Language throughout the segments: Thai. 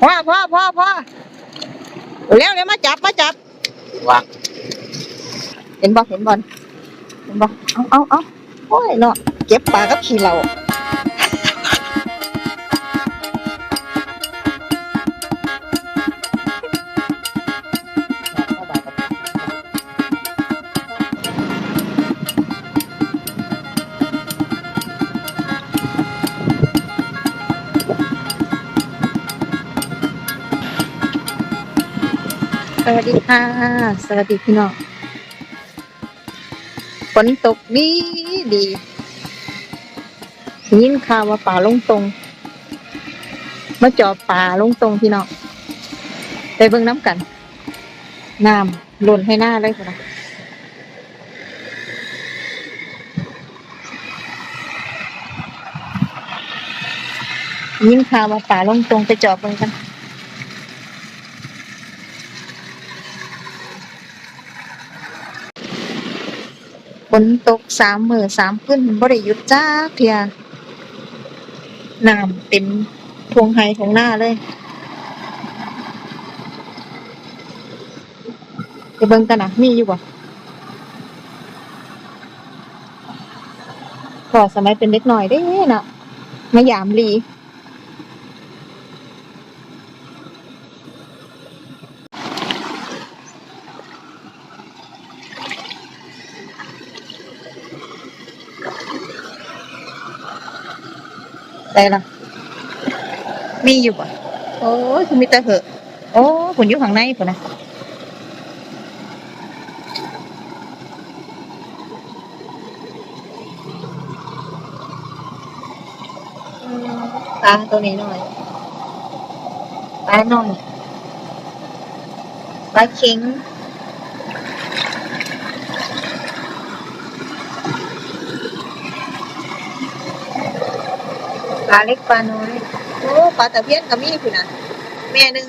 พ่อพ่อพ่อพ่อแล้วเนี่ยมาจับมาจับวางเห็นบ่เห็นบอลเห็นบ่เอาเอาเอาโอ้ยเนาะเก็บปลากับขี้เรา สวัสดีค่ะ สวัสดีพี่น้องฝนตกดีดียินข่าวว่าป่าลงตรงมาจอบป่าลงตรงพี่น้องไปเบิ่งน้ำกันน้ำหล่นให้หน้าเลยค่ะนะยินข่าวว่าป่าลงตรงไปจอบเบิ่งกัน ฝน ตกสามมือสามขึ้นบ่ได้หยุดจ้าเทียน้ำเต็มทวงไฮของหน้าเลยไปเบิ่งกันนะมีอยู่บ่พอสมัยเป็นเด็กหน่อยเด้เนาะมายามลี ได้ละมีอยู่บ่โอ้ยคือมีแต่เหอะ โอ้ผุนอยู่ข้างในผุนนะปลาตัวนี้หน่อยปลาหน่อยปลาเค็ง ปลาเล็กปลาน้อย โอ้ปลาตะเพียนก็มีพุ่นะแม่หนึ่ง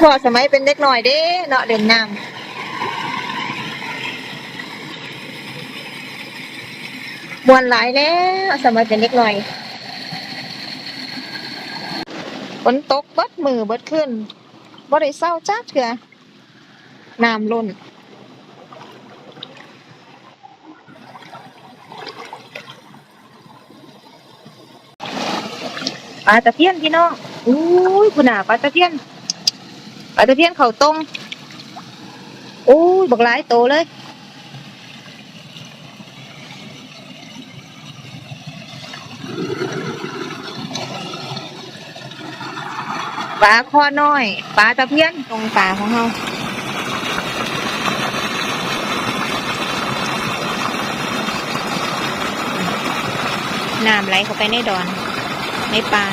พ่อสมัยเป็นเด็กหน่อยเด้เนาะเด่นน้ำมวนหลายแล้วสมัยเป็นเด็กหน่อยฝนตกเบิดมือเบิดขึ้นบ่ได้เศร้าจ้าเถื่อน้ำล้น ปลาตะเพียนพี่น้องอุ้ยคุณน่ะปลาตะเพียนปลาตะเพียนเขาตรงอุ้ยบักหลายโตเลยปลาคอน้อยปลาตะเพียนตรงปลาของเราน้ำไหลเข้าไปในดอน ในป่า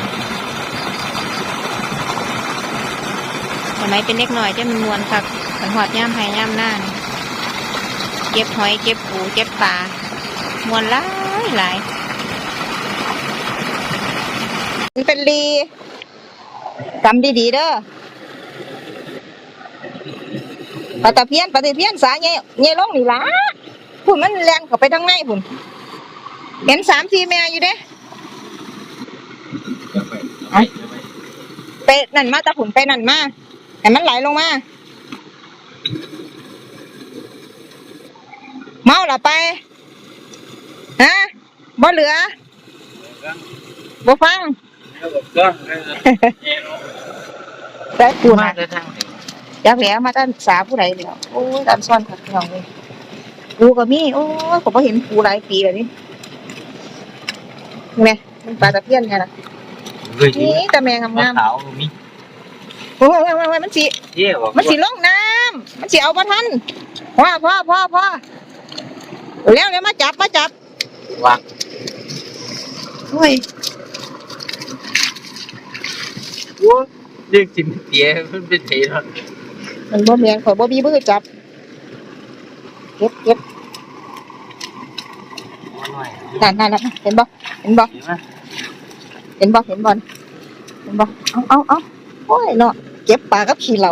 สมัยเป็นเด็กหน่อยจะมันมวนคักมันหอดย่ามไห้ย่ามหน้านี่เก็บหอยเก็บปูเก็บปลามวนหลายหลายมันเป็นรีจำดีๆเด้อปลาตะเพียนปลาตะเพียนสาเงี้ยเงี้ยลงนี่ละพุ่นมันแรงเข้าไปทางในพุ่นเห็นสามสี่แม่อยู่เด้ ไปนั่นมาตะผุนไปนั่นมาแต่มันไหลลงมา เมาหรอไปฮะบ่เหลือบ่ฟังก็ได้กูมานะได้ทางไหนอยากแหล้วมาตั้งสาผู้ใดเนี่ยโอ้ยตามซ่อนขัดเงาเลยกูก็มี โอ้ยผมก็เห็นกูหลายปีแล้วนี่ไงมันปลาตะเพียนไงล่ะ เคยกินนี่แต่แมงงามขาวมีๆโอ้ยโอ้ยโอ้ยมันสิเยี่ยวมันสิลงน้ำมันสิเอาบ่ทันพ่อพ่อพ่อพ่อแล้วเนี่ยมาจับมาจับวางโอ้ยวัวเรียกสิมเตี้ยมันเป็นเทนมันบ่แมงข่อยบ่มีมือจับเก็บเก็บนั่นนั่นนั่นเห็นบ่เห็นบ่เห็นไหมเห็นบ่เห็นบ่เห็นบ่เอาเอาเอาโอ้ยเนาะเก็บปลากับขี้เหล่า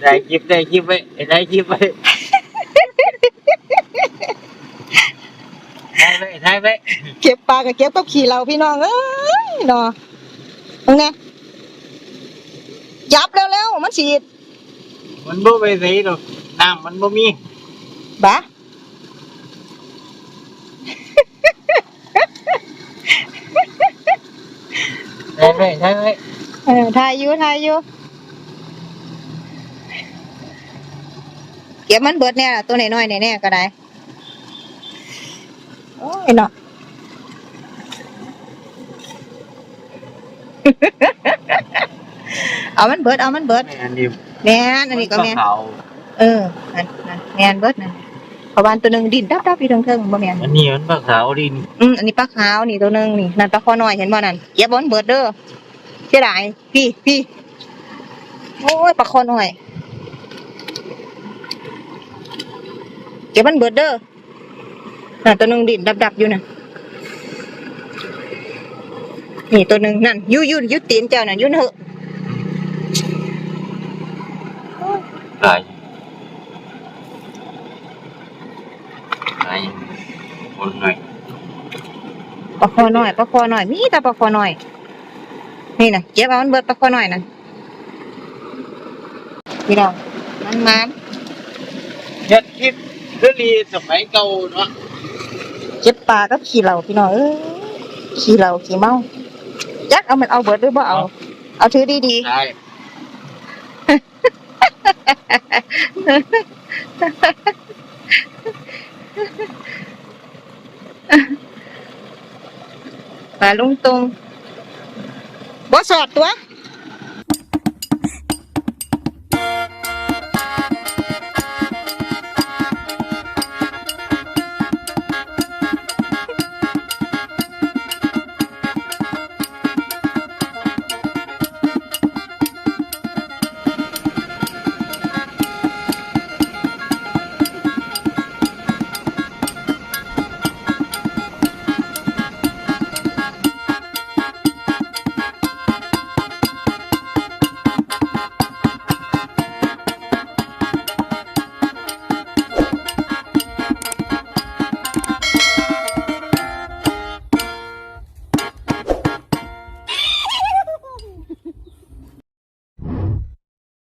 ได้ยิบได้ยิบไว้ได้ยิบไว้ทายไปทายไปเก็บปลากับเก็บกับขี่เราพี่น้องเอ้ยเนาะมึงไงจับเร็วๆมันฉีดมันบ่ไปใส่ดอกน้ำมันบ่มีบ้า ทาย ไปทายไปเออทายอยู่ทายอยู่เก็บมันเบิดเนี่ยล่ะตัวน้อยๆแน่ๆก็ได้โอ้ยเนาะเอามันเบิดเอามันเบิดอันนี้แม่นอันนี้ก็แม่นขาวเออนั่นนั่นแม่นเบิดนั่น เพราะวาอันตัวหนึงดินดับๆอยู่เทิงๆบ่แม่นอันนี้มันปลาขาวดินอืมอันนี้ปลาขาวนี่ตัวหนึงนี่นั่นปลาคอน้อยเห็นบ่นั่นเก็บบอนเบิดเด้อเสียดายพี่พี่โอ้ยปลาคอน้อยเก็บมันเบิดเด้อนั่นตัวหนึงดินดับๆอยู่น่ะนี่ตัวหนึงนั่นอยูอยูอยูตีนเจ้านั่นอยูนเหอะตายตาย คนหน่อยปลาคอน้อยปลาคอน้อยมีแต่ปลาคอน้อย นี่น่ะเก็บเอามันเบิดปลาคอน้อยนั่นพี่น้องมันมันเฮ็ดคลิปคือดีสมัยเก่าเนาะเก็บปลากับขี้เหล่าพี่น้องเอ้ยขี้เหล่าขี้เมาจักเอามันเอาเบิดหรือบ่เอา เอาถือดีตายๆ ปลาลุงตุงบ่สอดตัว